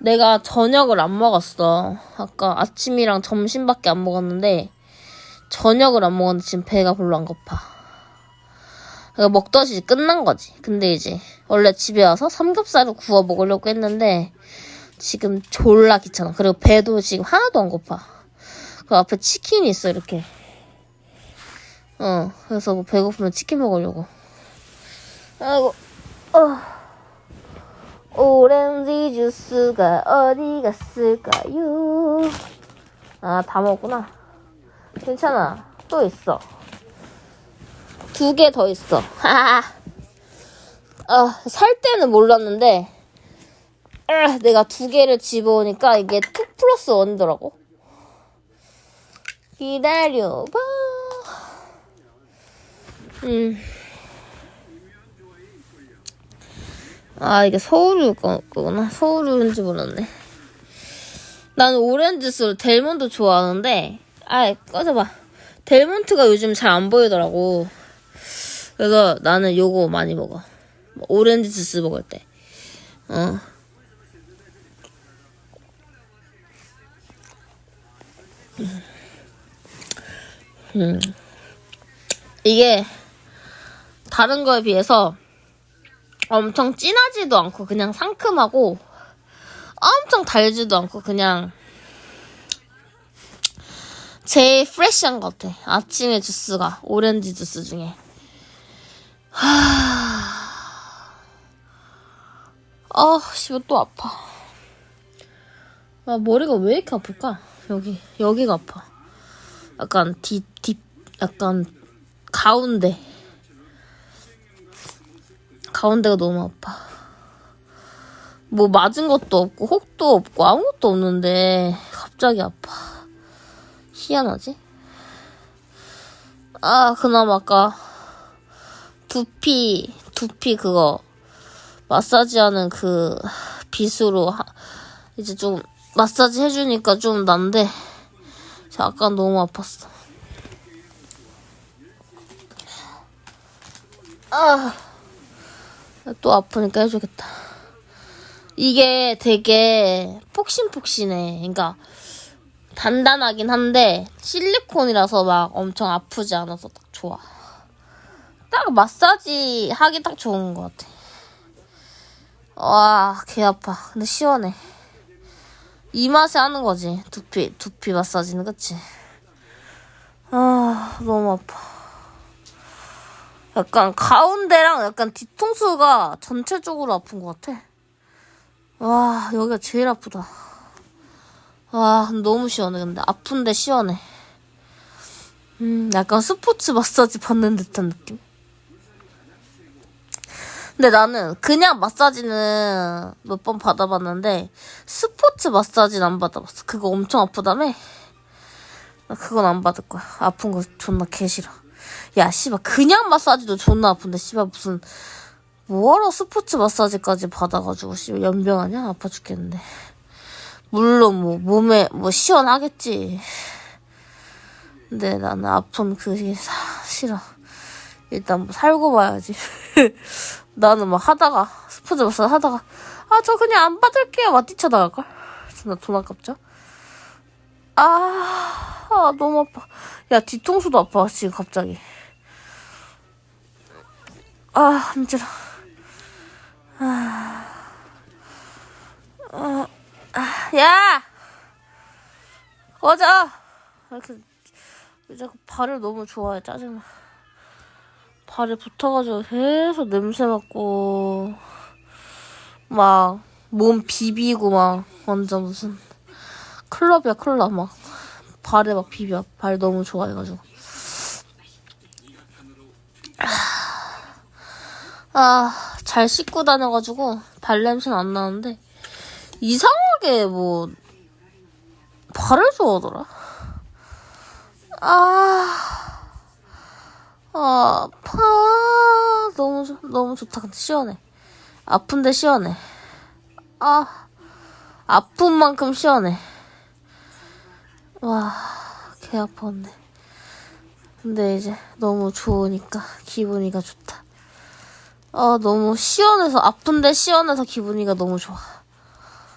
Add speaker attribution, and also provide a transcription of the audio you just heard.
Speaker 1: 내가 저녁을 안 먹었어. 아까 아침이랑 점심밖에 안 먹었는데 저녁을 안 먹었는데 지금 배가 별로 안 고파. 그러니까 먹듯이 끝난 거지. 근데 이제 원래 집에 와서 삼겹살을 구워 먹으려고 했는데 지금 졸라 귀찮아. 그리고 배도 지금 하나도 안 고파. 그 앞에 치킨이 있어 이렇게. 어 그래서 뭐 배고프면 치킨 먹으려고. 아이고. 어. 오렌지 주스가 어디 갔을까요? 아, 다 먹었구나. 괜찮아. 또 있어. 두 개 더 있어. 하하. 아, 살 때는 몰랐는데, 아, 내가 두 개를 집어오니까 이게 2 플러스 1이더라고. 기다려봐. 음. 아, 이게 서울일 거- 거구나. 서울인지 몰랐네. 나는 오렌지 술 델몬트 좋아하는데, 아, 꺼져봐. 델몬트가 요즘 잘 안 보이더라고. 그래서 나는 요거 많이 먹어. 오렌지 주스 먹을 때. 어. 음. 이게 다른 거에 비해서 엄청 진하지도 않고 그냥 상큼하고 엄청 달지도 않고 그냥 제일 프레시한 것 같아. 아침에 주스가 오렌지 주스 중에. 하... 아, 씨발 또 아파. 아, 머리가 왜 이렇게 아플까? 여기, 여기가 아파. 약간 뒷, 뒷, 약간 가운데. 가운데가 너무 아파. 뭐 맞은 것도 없고 혹도 없고 아무것도 없는데 갑자기 아파. 희한하지? 아 그나마 아까 두피 두피 그거 마사지하는 그 빗으로 하- 이제 좀 마사지 해주니까 좀 난데 약간 너무 아팠어. 아. 또 아프니까 해주겠다. 이게 되게 폭신폭신해. 그러니까 단단하긴 한데 실리콘이라서 막 엄청 아프지 않아서 딱 좋아. 딱 마사지 하기 딱 좋은 것 같아. 와, 개 아파. 근데 시원해. 이 맛에 하는 거지. 두피, 두피 마사지는, 그치? 아, 너무 아파. 약간 가운데랑 약간 뒤통수가 전체적으로 아픈 것 같아. 와, 여기가 제일 아프다. 와, 너무 시원해, 근데. 아픈데 시원해. 음, 약간 스포츠 마사지 받는 듯한 느낌? 근데 나는 그냥 마사지는 몇 번 받아봤는데, 스포츠 마사지는 안 받아봤어. 그거 엄청 아프다며? 나 그건 안 받을 거야. 아픈 거 존나 개 싫어. 야, 씨발, 그냥 마사지도 존나 아픈데, 씨발, 무슨, 뭐하러 스포츠 마사지까지 받아가지고, 씨발, 연병하냐? 아파 죽겠는데. 물론, 뭐, 몸에, 뭐, 시원하겠지. 근데 나는 아픈 그게 사, 싫어. 일단 뭐 살고 봐야지. 나는 막 하다가, 스포츠 마사지 하다가, 아, 저 그냥 안 받을게요. 막 뛰쳐나갈걸? 존나 돈 아깝죠? 아, 아, 너무 아파. 야, 뒤통수도 아파, 지금 갑자기. 아, 힘들어. 아, 아, 야! 꺼져! 왜 이렇게, 왜 자꾸 발을 너무 좋아해, 짜증나. 발에 붙어가지고 계속 냄새 맡고, 막, 몸 비비고, 막, 완전 무슨, 클럽이야, 클럽, 막. 발에 막 비벼. 발 너무 좋아해가지고. 아, 잘 씻고 다녀가지고 발 냄새는 안 나는데 이상하게 뭐 발을 좋아하더라. 아, 아, 아파. 너무 좋, 너무 좋다. 근데 시원해. 아픈데 시원해. 아, 아픈 만큼 시원해. 와, 개 아팠네. 근데 이제 너무 좋으니까 기분이가 좋다. 아, 너무 시원해서, 아픈데 시원해서 기분이가 너무 좋아.